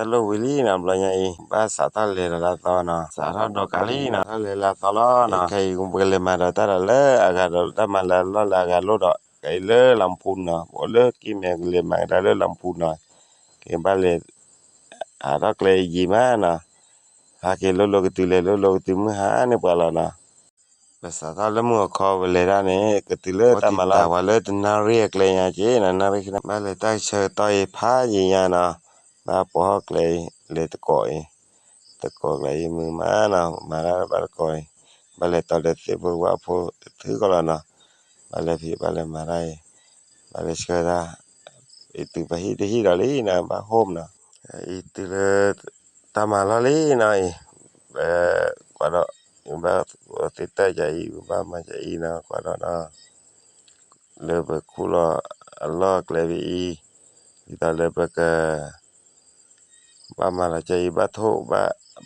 ตลวิลีนะลยไงบ้าสาตาเลละตอนะสารดอกาลีนะ เลลาตลอนะใครกุมเลมาดตาเลอากาดมาลลกาดอกเลลำพูนะบเลกิมเมลมาดเลลำพูนะเกบาเลอาเลยีมานะฮาเกลลกตุเลลกตุมหานปลนะภาษาไทาเมื่อคอเลด้านนี้กติเลตอดมาลาวว่าเลือดนาเรียกเลยนะจีนนนาไปขึ้นมาเลยได้เชิญตอยพ้ายีนะ na poha klei le te koi te ko klei mu mana mana ba koi ba le ta le te bu wa po tu ko la na ba le phi ba le marai ba le ska da i tu ba hi te hi ra li na ba hom na i tu le ta ma la li na i ba kwa do ba te ta ja i ba ma ja i na kwa do na le ba ku la Allah klebi i kita lebek บามาละใจบาทฮบา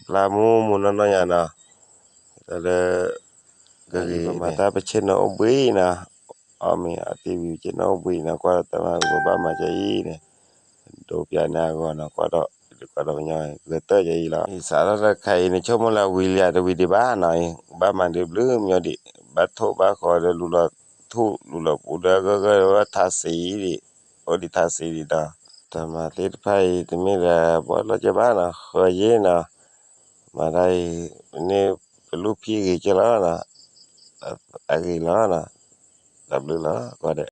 ปลามูมุนนนอยานะแต่เลยก็คือมาตาไปเช่นอบุยนะอามีอาทิวิเช่นอบุยนะก็แต่มาบามาใจเนี่ยดูพยานก็นะก็ดก็เราเนี่ยเกิดเตอใจละสาระใครในช่วงเวลาวิลยาวิดีบ้าหน่อยบ้ามันเดือดรืมเนี่ดิบัตโตบ้าคอยจะรู้ละทุรู้ละปูเดก็ก็ว่าทาสีดิอดิทาสีดิดาต่มาติดไฟที่มีแต่บอสราชบ้านนะเคยย็นะมาได้เนี่ลูกพี่กี่เจ้านะอะไรล้านะดับเบิลล้านก็ได้